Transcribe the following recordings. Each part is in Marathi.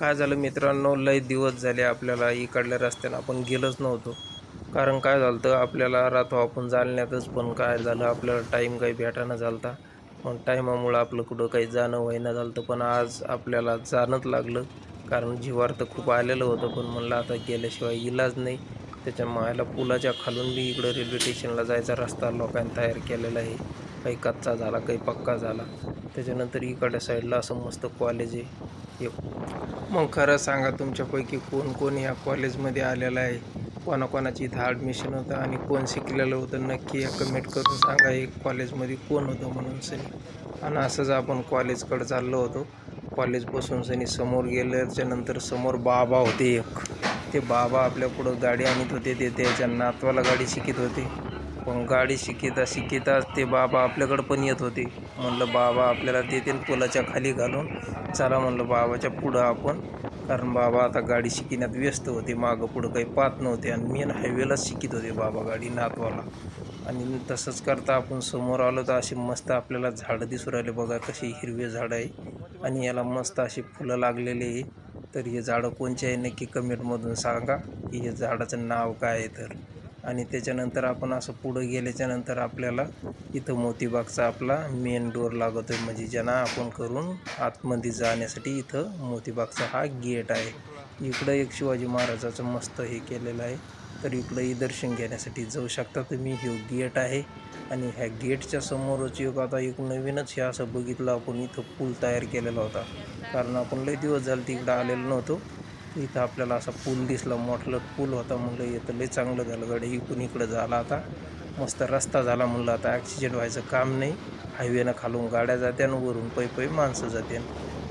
काय झालं मित्रांनो? लय दिवस झाले आपल्याला इकडल्या रस्त्यानं आपण गेलोच नव्हतो. कारण काय झालं तर आपल्याला राहतो आपण जालण्यातच पण काय झालं आपल्याला टाईम काही भेटाना झालता. पण टायमामुळं आपलं कुठं काही जाणं व्हायना झालं तर पण आज आपल्याला जाणंच लागलं. कारण जीवार तर खूप आलेलं होतं पण म्हणलं आता गेल्याशिवाय इलाज नाही. त्याच्या मायला पुलाच्या खालून बी इकडं रेल्वे स्टेशनला जायचा रस्ता लोकांनी तयार केलेला आहे. काही कच्चा झाला काही पक्का झाला. त्याच्यानंतर इकडच्या साईडला असं मस्त कॉलेज आहे. एक मग खरं सांगा तुमच्यापैकी कोण कोण या कॉलेजमध्ये आलेलं आहे? कोणाकोणाची इथं ॲडमिशन होतं आणि कोण शिकलेलं होतं? नक्की कमेंट करून सांगा. एक कॉलेजमध्ये कोण होतं म्हणून सनी? आणि असंच आपण कॉलेजकडं चाललो होतो. कॉलेजपासून सनी समोर गेल्याच्यानंतर समोर बाबा होते एक. ते बाबा आपल्या पुढं गाडी आणत होते ते त्याच्या नातवाला गाडी शिकित होते. पण गाडी शिकिता शिकिता ते बाबा आपल्याकडं पण येत होते. म्हणलं बाबा आपल्याला देतील पुलाच्या खाली घालून. चला म्हणलं बाबाच्या पुढं आपण. कारण बाबा आता गाडी शिकण्यात व्यस्त होते मागं पुढं काही पाहत नव्हते. आणि मेन हायवेलाच शिकित होते बाबा गाडी नातवाला. आणि तसंच करता आपण समोर आलो तर असे मस्त आपल्याला झाडं दिसू राहिले बघा कसे हिरवे झाडं आहे. आणि याला मस्त असे फुलं लागलेले आहे. तर हे झाडं कोणचे आहे नक्की कमेंटमधून सांगा की हे झाडाचं नाव काय आहे तर. आणि त्याच्यानंतर आपण असं पुढं गेल्याच्यानंतर आपल्याला इथं मोतीबागचा आपला मेन डोर लागतो आहे म्हणजे ज्यांना आपण करून आतमध्ये जाण्यासाठी इथं मोतीबागचा हा गेट आहे. इकडं एक शिवाजी महाराजाचं मस्त हे केलेलं आहे. तर इकडंही दर्शन घेण्यासाठी जाऊ शकता तुम्ही. हे गेट आहे आणि ह्या गेटच्या समोरच एक आता एक नवीनच हे असं बघितलं आपण इथं पूल तयार केलेला होता. कारण आपण लय दिवस झाले तिकडं आलेलो नव्हतो. इथं आपल्याला असा पूल दिसला मोठलं पूल होता म्हणलं येतं लय चांगलं झालं. गाडी इकडून इकडं झाला आता. मस्त रस्ता झाला म्हणलं आता ॲक्सिडेंट व्हायचं काम नाही. हायवेनं खालून गाड्या जात्यान वरून पै पै माणसं जात्यान.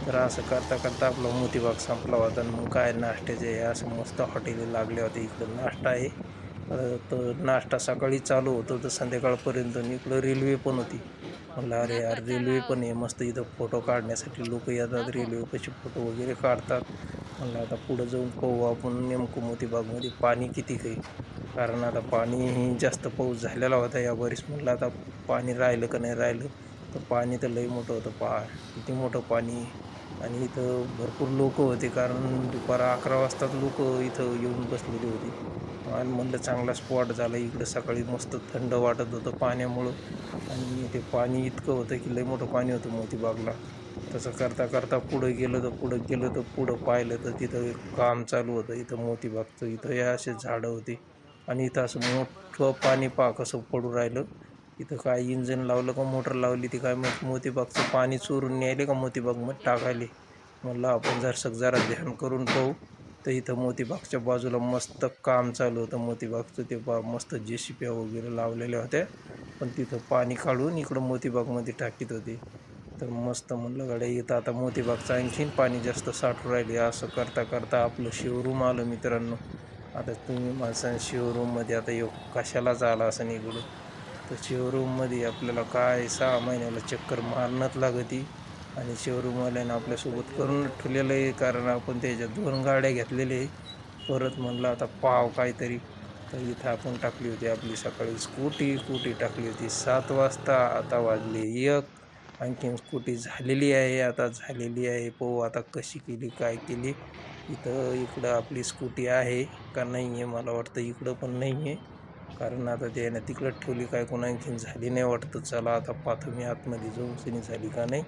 तर असं करता करता आपला मोतीबाग संपला होता. आणि मग काय नाश्त्याचे हे असं मस्त हॉटेल लागले होते. इकडं नाश्ता आहे. तर नाश्ता सकाळी चालू होतो. तर संध्याकाळपर्यंत इकडं रेल्वे पण होती. म्हणलं अरे यार रेल्वे पण आहे. मस्त इथं फोटो काढण्यासाठी लोक येतात. रेल्वेपाशी फोटो वगैरे काढतात. म्हणलं आता पुढं जाऊन पाहू आपण नेमकं मोतीबागमध्ये पाणी किती काही कारण आता पाणी जास्त पाऊस झालेला होता या बरीच म्हणलं आता पाणी राहिलं का नाही राहिलं? तर पाणी तर लई मोठं होतं पहा. किती मोठं पाणी. आणि इथं भरपूर लोक होते कारण दुपार अकरा वाजताच लोक इथं येऊन बसलेली होती. आणि म्हणलं चांगला स्पॉट झाला. इकडं सकाळी मस्त थंड वाटत होतं पाण्यामुळं. आणि ते पाणी इतकं होतं की लई मोठं पाणी होतं मोतीबागला. तसं करता करता पुढं गेलं तर पुढं गेलं तर पुढं पाहिलं तर तिथं एक काम चालू होतं. इथं मोतीबागचं इथं हे असे झाडं होती. आणि इथं असं मोठं पाणी पा कसं पडू राहिलं. इथं काय इंजन लावलं का मोटर लावली ती काय मग मोतीबागचं पाणी चोरून न्यायले का मोतीबागमध्ये टाकायले? म्हणलं आपण जर जरा ध्यान करून पाहू. तर इथं मोतीबागच्या बाजूला मस्त काम चालू होतं. मोतीबागचं ते बा मस्त जे सी शिप्या वगैरे लावलेल्या होत्या. पण तिथं पाणी काढून इकडं मोतीबागमध्ये टाकीत होते. तर मस्त म्हणलं गाड्या इथं आता मोतीबागचं आणखीन पाणी जास्त साठून राहिले. असं करता करता आपलं शिवरूम आलं मित्रांनो. आता तुम्ही माणसां शिवरूममध्ये आता येऊ कशालाच आला असं निघून? तर शोरूममध्ये आपल्याला काय सहा महिन्याला चक्कर मारणंच लागती आणि शोरूमवाल्यानं आपल्यासोबत करून ठेवलेलं आहे. कारण आपण त्याच्या दोन गाड्या घेतलेल्या आहे. परत म्हणलं आता पाव काहीतरी. तर इथं आपण टाकली होती आपली सकाळी स्कूटी. स्कूटी टाकली होती सात वाजता. आता वाजले एक. आणखीन स्कूटी झालेली आहे. आता झालेली आहे. पाहू आता कशी केली काय केली. इथं इकडं आपली स्कूटी आहे का नाही आहे मला वाटतं इकडं पण नाही आहे कारण आता ते ना तिकडं ठेवली काय कोणा आणखीन झाली नाही वाटतं. चला आता पाहतो मी आतमध्ये जाऊन सिनी झाली का नाही.